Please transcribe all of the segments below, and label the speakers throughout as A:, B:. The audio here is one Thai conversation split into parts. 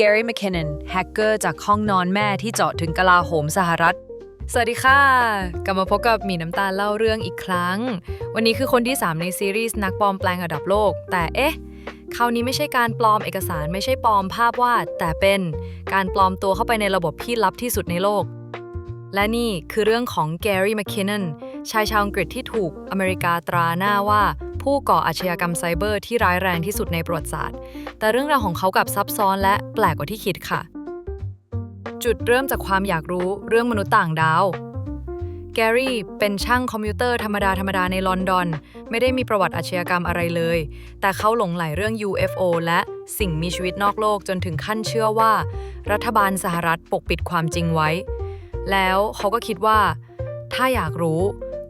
A: Gary McKinnon แฮกเกอร์จากห้องนอนแม่ที่เจาะถึงกลาโหมสหรัฐ สวัสดีค่ะ กลับมาพบกับมีน้ำตาลเล่าเรื่องอีกครั้ง วันนี้คือคนที่ 3 ในซีรีส์นักปลอมแปลงระดับโลก แต่เอ๊ะ คราวนี้ไม่ใช่การปลอมเอกสารไม่ใช่ปลอมภาพวาด แต่เป็นการปลอมตัวเข้าไปในระบบที่ลับที่สุดในโลก และนี่คือเรื่องของ Gary McKinnon ชายชาวอังกฤษที่ถูกอเมริกาตราหน้าว่า ผู้ก่ออาชญากรรมไซเบอร์ที่ร้ายแรงที่สุดในประวัติศาสตร์ แต่เรื่องราวของเขากับซับซ้อนและแปลกกว่าที่คิดค่ะ จุดเริ่มจากความอยากรู้เรื่องมนุษย์ต่างดาวแกรี่เป็นช่างคอมพิวเตอร์ธรรมดา ธรรมดาในลอนดอน ไม่ได้มีประวัติอาชญากรรมอะไรเลย แต่เขาหลงไหลเรื่อง UFO และสิ่งมีชีวิตนอกโลกจนถึงขั้นเชื่อว่า รัฐบาลสหรัฐปกปิดความจริงไว้ แล้วเขาก็คิดว่า ถ้าอยากรู้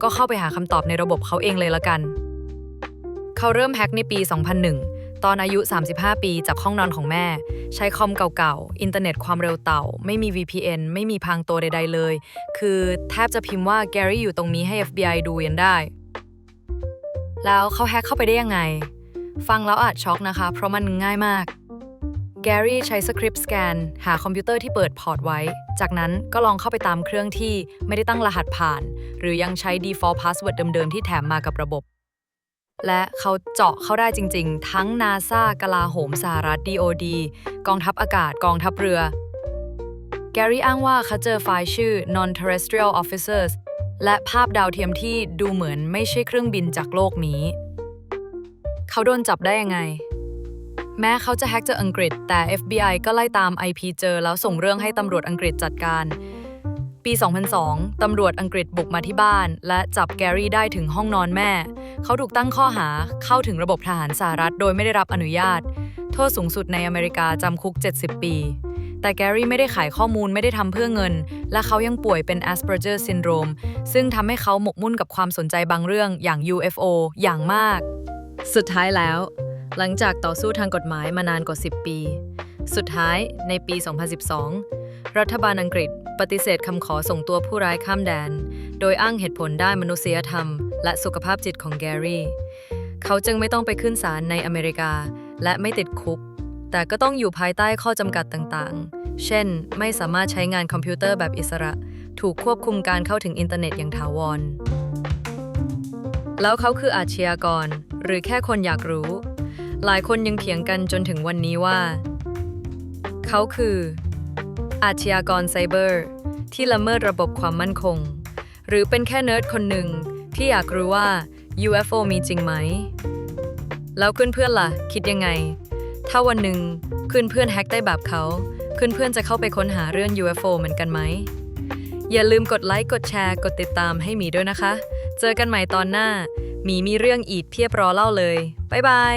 A: ก็เข้าไปหาคำตอบในระบบเขาเองเลยละกัน เขาเริ่มแฮ็กในปี 2001 ตอนอายุ 35 ปีจากห้องนอนของแม่ ใช้คอมเก่าๆ อินเทอร์เน็ตความเร็วเต่า ไม่มี VPN ไม่มีพรางตัวใดๆเลย คือแทบจะพิมพ์ว่าแกรี่อยู่ตรงนี้ให้ FBI ดูยันได้ แล้วเขาแฮ็กเข้าไปได้ยังไง ฟังแล้วอาจช็อกนะคะ เพราะมันง่ายมากแกรี่ใช้สคริปต์สแกนหาคอมพิวเตอร์ที่เปิดพอร์ตไว้ จากนั้นก็ลองเข้าไปตามเครื่องที่ไม่ได้ตั้งรหัสผ่าน หรือยังใช้ default password เดิมๆ ที่แถมมากับระบบ และเขาเจาะเข้าได้จริง ๆ ทั้ง NASA กลาโหมสหรัฐ DOD กองทัพอากาศกองทัพเรือ แกรี่อ้างว่าเขาเจอไฟล์ชื่อ non-terrestrial officers และภาพดาวเทียมที่ดูเหมือนไม่ใช่เครื่องบินจากโลกนี้ เขาโดนจับได้ยังไง แม้เขาจะแฮ็กจากอังกฤษ แต่ FBI ก็ไล่ตาม IP เจอแล้วส่งเรื่องให้ตำรวจอังกฤษจัดการ ปี 2002 ตำรวจอังกฤษบุกมาที่บ้าน และจับแกรี่ได้ถึงห้องนอนแม่ เขาถูกตั้งข้อหาเข้าถึงระบบทหารสหรัฐโดยไม่ได้รับอนุญาต โทษสูงสุดในอเมริกาจำคุก 70 ปี แต่แกรี่ไม่ได้ขายข้อมูลไม่ได้ทำเพื่อเงิน และเขายังป่วยเป็น Asperger syndrome ซึ่งทำให้เขาหมกมุ่นกับความสนใจบางเรื่องอย่าง UFO อย่างมาก สุดท้ายแล้ว หลังจากต่อสู้ทางกฎหมายมานานกว่า 10 ปี สุดท้ายในปี 2012 รัฐบาลอังกฤษ ปฏิเสธคำขอส่งตัวผู้ร้ายข้ามแดน โดยอ้างเหตุผลด้านมนุษยธรรม และสุขภาพจิตของแกรี่ เขาจึงไม่ต้องไปขึ้นศาลในอเมริกา และไม่ติดคุก แต่ก็ต้องอยู่ภายใต้ข้อจำกัดต่างๆ เช่น ไม่สามารถใช้งานคอมพิวเตอร์แบบอิสระ ถูกควบคุมการเข้าถึงอินเทอร์เน็ตอย่างถาวร แล้วเขาคืออาชญากร หรือแค่คนอยากรู้ หลายคนยังเถียงกันจนถึงวันนี้ว่า เขาคือ อาชญากรไซเบอร์ ที่ละเมิดระบบความมั่นคง หรือเป็นแค่เนิร์ดคนหนึ่งที่อยากรู้ว่า UFO มีจริงไหม แล้วเพื่อนๆล่ะ คิดยังไง ถ้าวันหนึ่งเพื่อนๆแฮ็กได้แบบเขาเพื่อนๆจะเข้าไปค้นหาเรื่อง UFO เหมือนกันไหม อย่าลืมกดไลค์กดแชร์กดติดตามให้หมีด้วยนะคะ เจอกันใหม่ตอนหน้าหมีมีเรื่องอีกเพียบรอเล่าเลยบ๊ายบาย